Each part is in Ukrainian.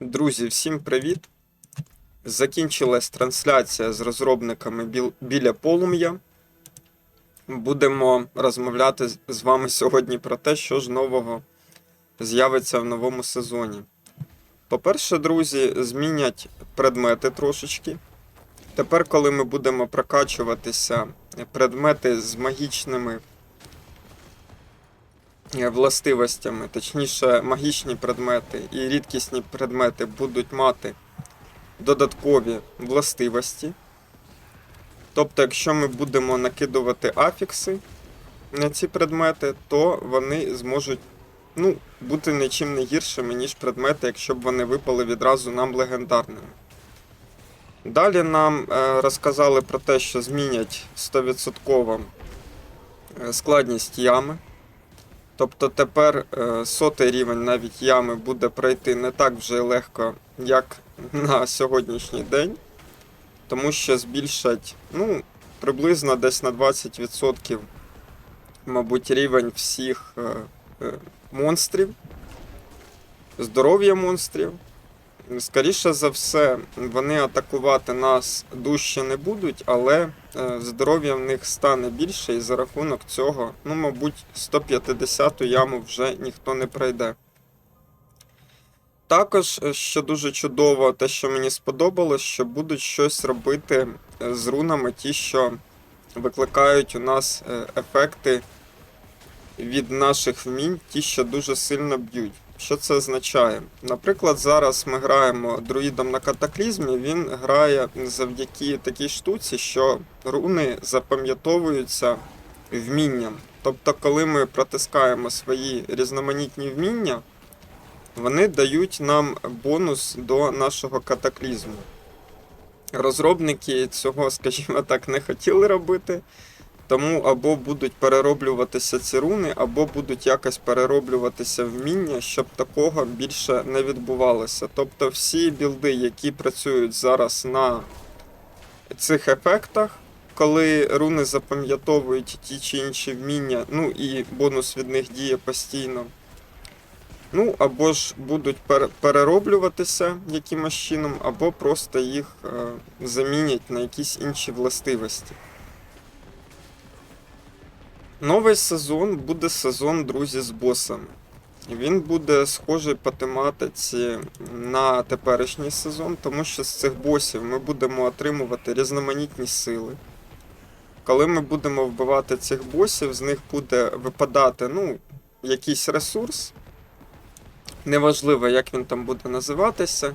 Друзі, всім привіт! Закінчилась трансляція з розробниками біл- біля полум'я. Будемо розмовляти з- вами сьогодні про те, що ж нового з'явиться в новому сезоні. По-перше, друзі, змінять предмети трошечки. Тепер, коли ми будемо прокачуватися, предмети з магічними властивостями, точніше, магічні предмети і рідкісні предмети будуть мати додаткові властивості. Тобто, якщо ми будемо накидувати афікси на ці предмети, то вони зможуть ну, бути нічим не гіршими, ніж предмети, якщо б вони випали відразу нам легендарними. Далі нам е, розказали про те, що змінять 100% е, складність ями. Тобто тепер е, сотий рівень навіть ями буде пройти не так вже легко, як на сьогоднішній день, тому що збільшать ну, приблизно десь на 20%, мабуть, рівень всіх е, е, монстрів, здоров'я монстрів. Скоріше за все, вони атакувати нас дужче не будуть, але е, здоров'я в них стане більше, і за рахунок цього, ну, мабуть, 150-ту яму вже ніхто не пройде. Також, е, що дуже чудово, те, що мені сподобалось, що будуть щось робити е, з рунами, ті, що викликають у нас ефекти від наших вмінь, ті, що дуже сильно б'ють. Що це означає? Наприклад, зараз ми граємо друїдом на катаклізмі, він грає завдяки такій штуці, що руни запам'ятовуються вмінням. Тобто, коли ми протискаємо свої різноманітні вміння, вони дають нам бонус до нашого катаклізму. Розробники цього, скажімо так, не хотіли робити. Тому або будуть перероблюватися ці руни, або будуть якось перероблюватися вміння, щоб такого більше не відбувалося. Тобто всі білди, які працюють зараз на цих ефектах, коли руни запам'ятовують ті чи інші вміння, ну і бонус від них діє постійно. Ну, або ж будуть пер- перероблюватися якимось чином, або просто їх е, замінять на якісь інші властивості. Новий сезон буде сезон друзі з босами. Він буде схожий по тематиці на теперішній сезон, тому що з цих босів ми будемо отримувати різноманітні сили. Коли ми будемо вбивати цих босів, з них буде випадати ну, якийсь ресурс. Неважливо, як він там буде називатися,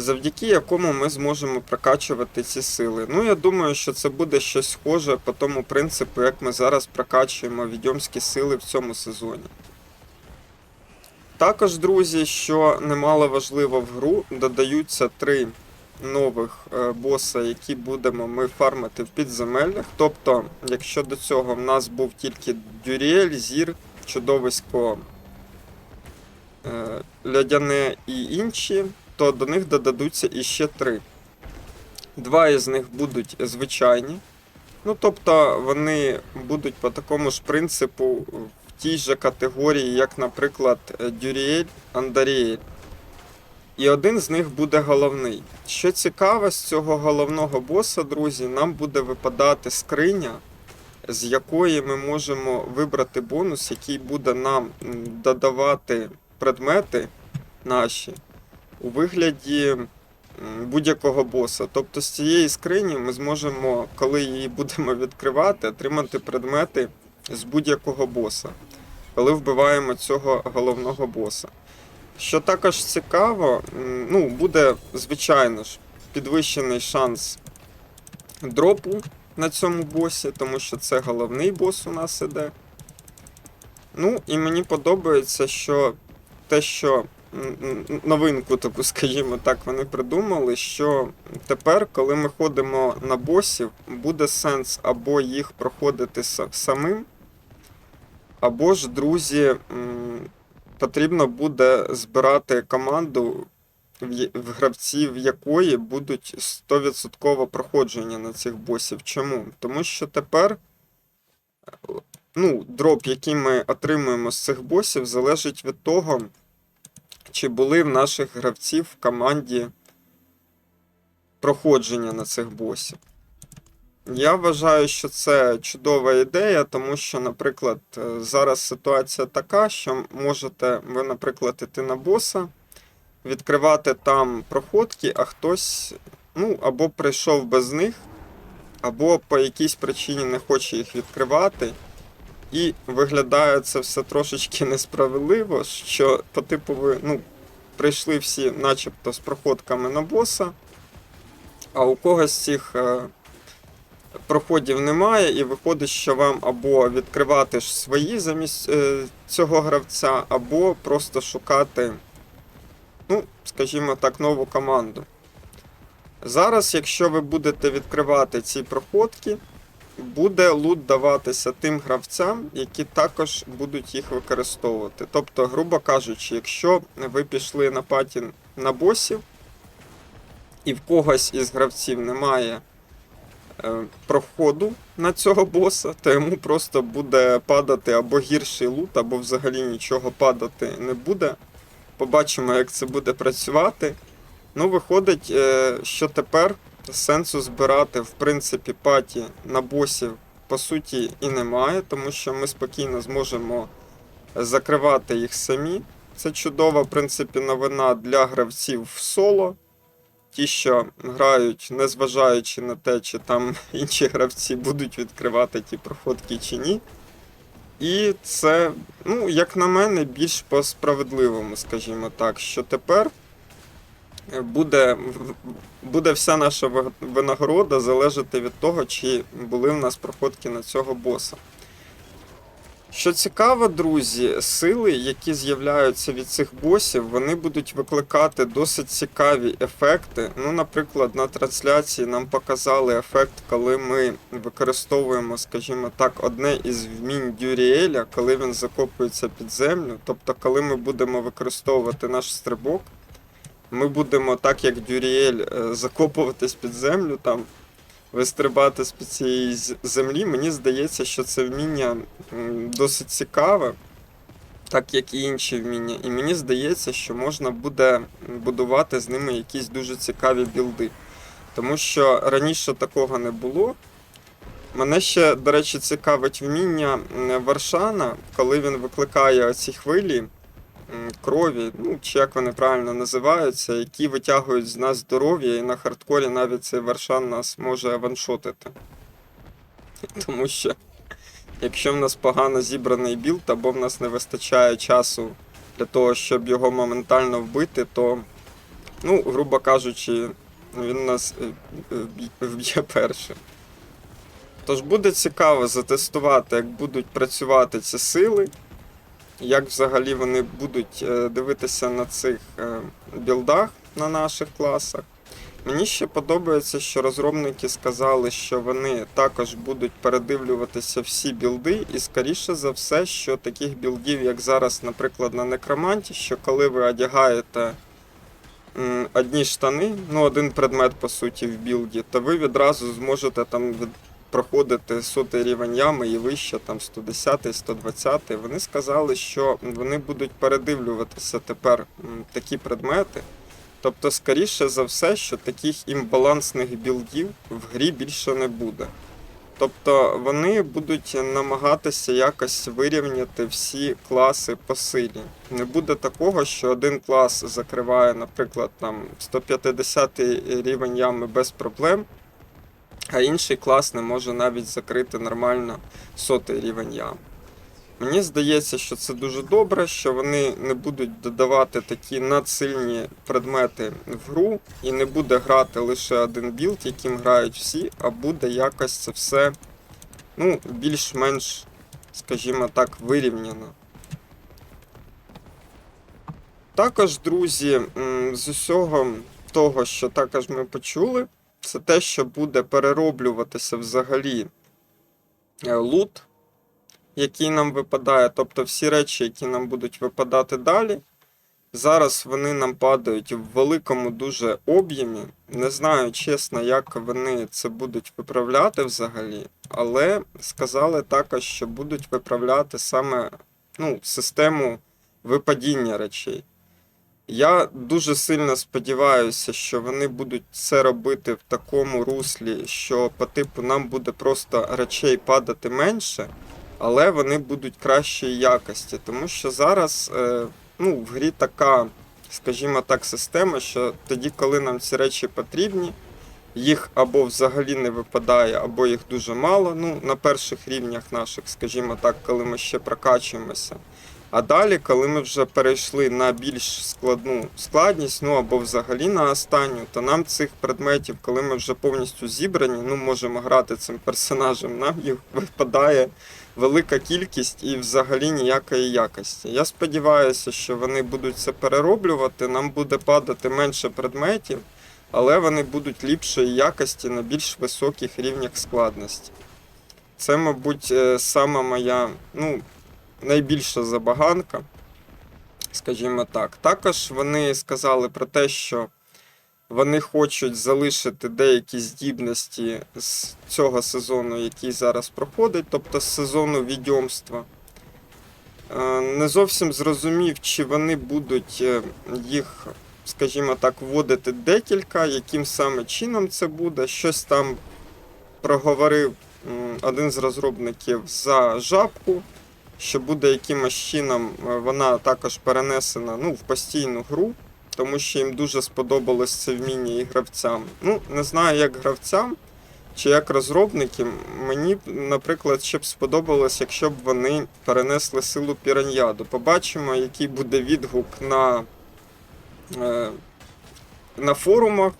завдяки якому ми зможемо прокачувати ці сили. Ну, я думаю, що це буде щось схоже по тому принципу, як ми зараз прокачуємо відьомські сили в цьому сезоні. Також, друзі, що немало важливо в гру, додаються три нових е, боса, які будемо ми фармити в підземеллях. Тобто, якщо до цього в нас був тільки Дюріель, Зір, Чудовисько, е, Лядяне і інші, то до них додадуться іще три. Два із них будуть звичайні. Ну, тобто вони будуть по такому ж принципу в тій же категорії, як, наприклад, Дюріель, Андаріель. І один з них буде головний. Що цікаво, з цього головного боса, друзі, нам буде випадати скриня, з якої ми можемо вибрати бонус, який буде нам додавати предмети наші у вигляді будь-якого боса. Тобто з цієї скрині ми зможемо, коли її будемо відкривати, отримати предмети з будь-якого боса, коли вбиваємо цього головного боса. Що також цікаво, ну, буде, звичайно ж, підвищений шанс дропу на цьому босі, тому що це головний бос у нас іде. Ну, і мені подобається, що те, що новинку таку, скажімо так, вони придумали, що тепер, коли ми ходимо на босів, буде сенс або їх проходити самим, або ж, друзі, потрібно буде збирати команду, в гравців якої будуть 100% проходження на цих босів. Чому? Тому що тепер ну, дроп, який ми отримуємо з цих босів, залежить від того, чи були в наших гравців в команді проходження на цих босів. Я вважаю, що це чудова ідея, тому що, наприклад, е, зараз ситуація така, що можете ви, наприклад, іти на боса, відкривати там проходки, а хтось ну, або прийшов без них, або по якійсь причині не хоче їх відкривати. І виглядає це все трошечки несправедливо, що по типу ви ну, прийшли всі, начебто, з проходками на боса, а у когось цих е, проходів немає, і виходить, що вам або відкривати ж свої замість е, цього гравця, або просто шукати, ну, скажімо так, нову команду. Зараз, якщо ви будете відкривати ці проходки, буде лут даватися тим гравцям, які також будуть їх використовувати. Тобто, грубо кажучи, якщо ви пішли на паті на босів, і в когось із гравців немає е, проходу на цього боса, то йому просто буде падати або гірший лут, або взагалі нічого падати не буде. Побачимо, як це буде працювати. Ну, виходить, е, що тепер сенсу збирати, в принципі, паті на босів по суті і немає, тому що ми спокійно зможемо закривати їх самі. Це чудова, в принципі, новина для гравців в соло. Ті, що грають, незважаючи на те, чи там інші гравці будуть відкривати ті проходки чи ні. І це, ну, як на мене, більш по справедливому, скажімо так, що тепер буде, буде вся наша винагорода залежати від того, чи були в нас проходки на цього боса. Що цікаво, друзі, сили, які з'являються від цих босів, вони будуть викликати досить цікаві ефекти. Ну, наприклад, на трансляції нам показали ефект, коли ми використовуємо, скажімо так, одне із вмінь Дюріеля, коли він закопується під землю. Тобто, коли ми будемо використовувати наш стрибок, ми будемо так, як Дюріель, е, закопуватись під землю, там вистрибати з під цієї землі. Мені здається, що це вміння досить цікаве, так як і інші вміння. І мені здається, що можна буде будувати з ними якісь дуже цікаві білди. Тому що раніше такого не було. Мене ще, до речі, цікавить вміння Варшана, коли він викликає оці хвилі крові, ну чи як вони правильно називаються, які витягують з нас здоров'я, і на хардкорі навіть цей Варшан нас може ваншотити. Тому що якщо в нас погано зібраний білд, або в нас не вистачає часу для того, щоб його моментально вбити, то, ну, грубо кажучи, він нас е, е, вб'є- вб'є першим. Тож буде цікаво затестувати, як будуть працювати ці сили, як взагалі вони будуть е, дивитися на цих е, білдах на наших класах. Мені ще подобається, що розробники сказали, що вони також будуть передивлюватися всі білди, і скоріше за все, що таких білдів, як зараз, наприклад, на некроманті, що коли ви одягаєте одні штани, ну один предмет по суті в білді, то ви відразу зможете там. Проходити сотий рівень ями і вище, там 110, 120. Вони сказали, що вони будуть передивлюватися тепер такі предмети. Тобто, скоріше за все, що таких імбалансних білдів в грі більше не буде. Тобто вони будуть намагатися якось вирівняти всі класи по силі. Не буде такого, що один клас закриває, наприклад, там 150 рівень ями без проблем, а інший клас не може навіть закрити нормально сотий рівень ями. Мені здається, що це дуже добре, що вони не будуть додавати такі надсильні предмети в гру, і не буде грати лише один білд, яким грають всі, а буде якось це все ну, більш-менш, скажімо так, вирівняно. Також, друзі, з усього того, що також ми почули, це те, що буде перероблюватися взагалі е, лут який нам випадає, тобто всі речі, які нам будуть випадати далі. Зараз вони нам падають в великому дуже об'ємі. Не знаю чесно, як вони це будуть виправляти взагалі, але сказали також, що будуть виправляти саме ну, систему випадіння речей. Я дуже сильно сподіваюся, що вони будуть це робити в такому руслі, що по типу нам буде просто речей падати менше, але вони будуть кращої якості. Тому що зараз е, ну, в грі така, скажімо так, система, що тоді, коли нам ці речі потрібні, їх або взагалі не випадає, або їх дуже мало. Ну, на перших рівнях наших, скажімо так, коли ми ще прокачуємося. А далі, коли ми вже перейшли на більш складну складність, ну або взагалі на останню, то нам цих предметів, коли ми вже повністю зібрані, ну можемо грати цим персонажем, нам їх випадає велика кількість і взагалі ніякої якості. Я сподіваюся, що вони будуть це перероблювати, нам буде падати менше предметів, але вони будуть ліпшої якості на більш високих рівнях складності. Це, мабуть, е, сама моя, ну, найбільша забаганка, скажімо так. Також вони сказали про те, що вони хочуть залишити деякі здібності з цього сезону, який зараз проходить, тобто з сезону відьомства. Е, Не зовсім зрозумів, чи вони будуть е, їх, скажімо так, вводити декілька, яким саме чином це буде. Щось там проговорив один з розробників за жабку, що буде якимось чином е, вона також перенесена ну, в постійну гру, тому що їм дуже сподобалось це вміння і гравцям. Ну, не знаю, як гравцям чи як розробникам. Мені, наприклад, ще б сподобалось, якщо б вони перенесли силу піраньяду. Побачимо, який буде відгук на, е, на форумах.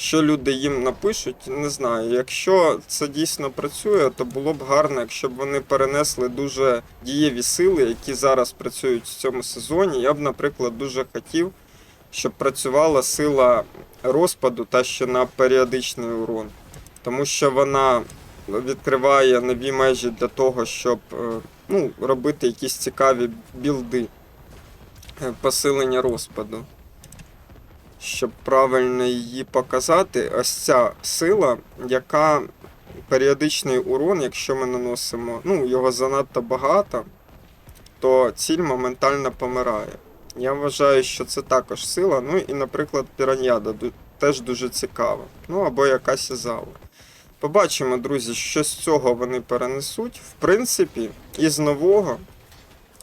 Що люди їм напишуть, не знаю. Якщо це дійсно працює, то було б гарно, якщо б вони перенесли дуже дієві сили, які зараз працюють в цьому сезоні. Я б, наприклад, дуже хотів, щоб працювала сила розпаду та ще на періодичний урон. Тому що вона відкриває нові межі для того, щоб е, ну, робити якісь цікаві білди е, посилення розпаду щоб правильно її показати, ось ця сила, яка періодичний урон, якщо ми наносимо, ну, його занадто багато, то ціль моментально помирає. Я вважаю, що це також сила. Ну і, наприклад, піраньяда теж дуже цікава. Ну або якась зала. Побачимо, друзі, що з цього вони перенесуть. В принципі, із нового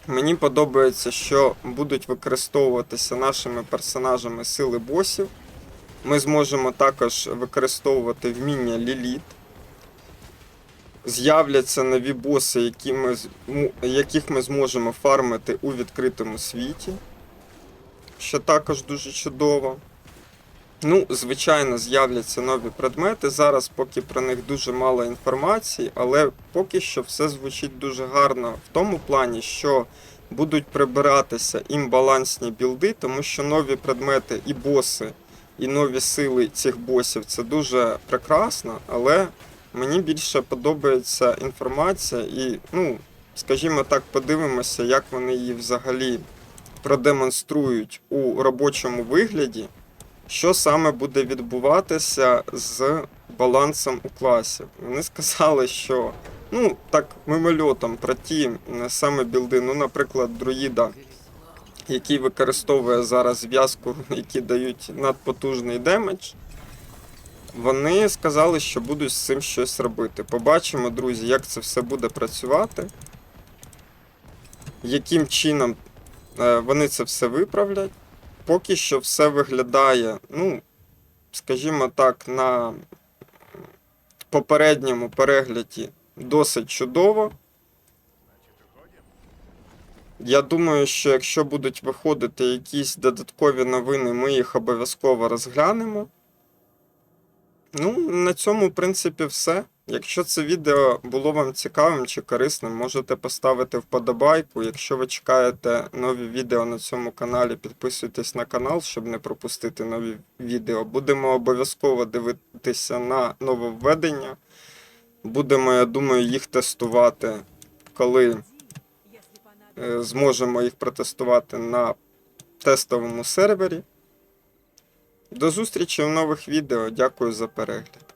Мені подобається, що будуть використовуватися нашими персонажами сили босів. Ми зможемо також використовувати вміння Ліліт. З'являться нові боси, які ми, яких ми зможемо фармити у відкритому світі, що також дуже чудово. Ну, звичайно, з'являться нові предмети. Зараз поки про них дуже мало інформації, але поки що все звучить дуже гарно в тому плані, що будуть прибиратися імбалансні білди, тому що нові предмети і боси, і нові сили цих босів це дуже прекрасно, але мені більше подобається інформація і, ну, скажімо так, подивимося, як вони її взагалі продемонструють у робочому вигляді що саме буде відбуватися з балансом у класі. Вони сказали, що ну так мимольотом про ті саме білди, ну, наприклад, друїда, який використовує зараз зв'язку, які дають надпотужний демедж. Вони сказали, що будуть з цим щось робити. Побачимо, друзі, як це все буде працювати, яким чином е, вони це все виправлять поки що все виглядає, ну, скажімо так, на попередньому перегляді досить чудово. Я думаю, що якщо будуть виходити якісь додаткові новини, ми їх обов'язково розглянемо. Ну, на цьому, в принципі, все. Якщо це відео було вам цікавим чи корисним, можете поставити вподобайку. Якщо ви чекаєте нові відео на цьому каналі, підписуйтесь на канал, щоб не пропустити нові відео. Будемо обов'язково дивитися на нововведення. Будемо, я думаю, їх тестувати, коли е, зможемо їх протестувати на тестовому сервері. До зустрічі в нових відео. Дякую за перегляд.